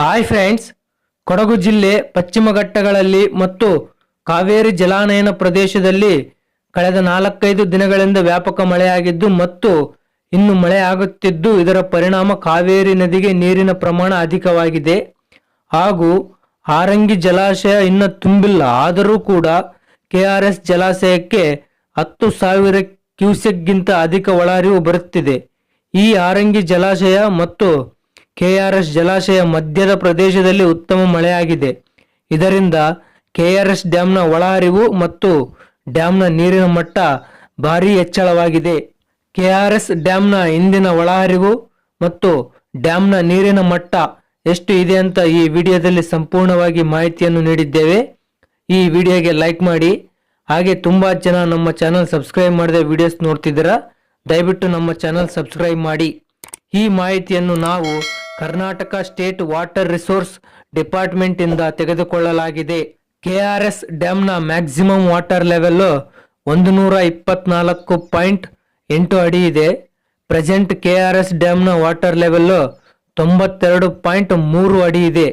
Hi friends, Kodagu ಜಿಲ್ಲೆ ಪಶ್ಚಿಮ ಘಟ್ಟಗಳಲ್ಲಿ ಮತ್ತು ಕಾವೇರಿ ಜಲಾನಯನ ಪ್ರದೇಶದಲ್ಲಿ ಕಳೆದ ನಾಲ್ಕೈದು ದಿನಗಳಿಂದ ವ್ಯಾಪಕ ಮಳೆಯಾಗಿದ್ದು ಮತ್ತು ಇನ್ನು ಮಳೆ ಆಗುತ್ತಿದ್ದು ಇದರ ಪರಿಣಾಮ ಕಾವೇರಿ ನದಿಗೆ ನೀರಿನ ಪ್ರಮಾಣ ಅಧಿಕವಾಗಿದೆ. ಹಾಗೂ ಆರಂಗಿ ಜಲಾಶಯ ಇನ್ನು ತುಂಬಿಲ್ಲ. ಆದರೂ ಕೂಡ ಕೆಆರ್ಎಸ್ ಜಲಾಶಯಕ್ಕೆ ಹತ್ತು ಸಾವಿರ ಕ್ಯೂಸೆಕ್ಗಿಂತ ಅಧಿಕ ಒಳಹರಿವು ಬರುತ್ತಿದೆ. ಈ ಆರಂಗಿ ಜಲಾಶಯ ಮತ್ತು ಕೆಆರ್ಎಸ್ ಜಲಾಶಯ ಮಧ್ಯದ ಪ್ರದೇಶದಲ್ಲಿ ಉತ್ತಮ ಮಳೆಯಾಗಿದೆ. ಇದರಿಂದ ಕೆಆರ್ಎಸ್ ಡ್ಯಾಂನ ಒಳಹರಿವು ಮತ್ತು ಡ್ಯಾಂನ ನೀರಿನ ಮಟ್ಟ ಭಾರೀ ಹೆಚ್ಚಳವಾಗಿದೆ. ಕೆಆರ್ಎಸ್ ಡ್ಯಾಂನ ಇಂದಿನ ಒಳಹರಿವು ಮತ್ತು ಡ್ಯಾಂನ ನೀರಿನ ಮಟ್ಟ ಎಷ್ಟು ಇದೆ ಅಂತ ಈ ವಿಡಿಯೋದಲ್ಲಿ ಸಂಪೂರ್ಣವಾಗಿ ಮಾಹಿತಿಯನ್ನು ನೀಡಿದ್ದೇವೆ. ಈ ವಿಡಿಯೋಗೆ ಲೈಕ್ ಮಾಡಿ. ಹಾಗೆ ತುಂಬ ಜನ ನಮ್ಮ ಚಾನಲ್ ಸಬ್ಸ್ಕ್ರೈಬ್ ಮಾಡದೆ ವಿಡಿಯೋಸ್ ನೋಡ್ತಿದ್ದೀರಾ? ದಯವಿಟ್ಟು ನಮ್ಮ ಚಾನಲ್ ಸಬ್ಸ್ಕ್ರೈಬ್ ಮಾಡಿ. ಈ ಮಾಹಿತಿಯನ್ನು ನಾವು Karnataka state water resource department ಇಂದ ತೆಗೆದುಕೊಳ್ಳಲಾಗಿದೆ. ಕೆಆರ್ಎಸ್ ಡ್ಯಾಮ್ನ ಮ್ಯಾಕ್ಸಿಮಮ್ ವಾಟರ್ ಲೆವೆಲ್ ಒಂದು ನೂರ ಇಪ್ಪತ್ನಾಲ್ಕು ಪಾಯಿಂಟ್ ಎಂಟು ಅಡಿ ಇದೆ. ಪ್ರೆಸೆಂಟ್ ಕೆಆರ್ಎಸ್ ಡ್ಯಾಮ್ನ ವಾಟರ್ ಲೆವೆಲ್ ತೊಂಬತ್ತೆರಡು ಪಾಯಿಂಟ್ ಮೂರು ಅಡಿ ಇದೆ.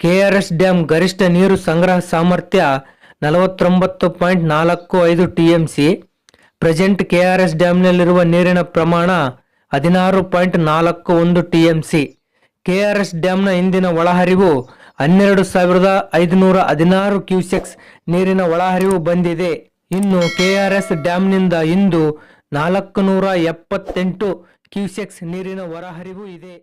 ಕೆಆರ್ಎಸ್ ಡ್ಯಾಮ್ ಗರಿಷ್ಠ ನೀರು ಸಂಗ್ರಹ ಸಾಮರ್ಥ್ಯ ನಲವತ್ತೊಂಬತ್ತು ಪಾಯಿಂಟ್ ನಾಲ್ಕು ಐದು T M C. Present KRS ಡ್ಯಾಮ್ನಲ್ಲಿರುವ ನೀರಿನ ಪ್ರಮಾಣ ಹದಿನಾರು ಪಾಯಿಂಟ್ ನಾಲ್ಕು ಒಂದು ಟಿ ಎಂ ಸಿ. ಕೆಆರ್ಎಸ್ ಡ್ಯಾಂನ ಇಂದಿನ ಒಳಹರಿವು ಹನ್ನೆರಡು ಸಾವಿರದ ಐದುನೂರ ಹದಿನಾರು ಕ್ಯೂಸೆಕ್ಸ್ ನೀರಿನ ಒಳಹರಿವು ಬಂದಿದೆ. ಇನ್ನು ಕೆಆರ್ಎಸ್ ಡ್ಯಾಂನಿಂದ ಇಂದು ನಾಲ್ಕು ನೂರ ಎಪ್ಪತ್ತೆಂಟು ಕ್ಯೂಸೆಕ್ಸ್ ನೀರಿನ ಹೊರಹರಿವು ಇದೆ.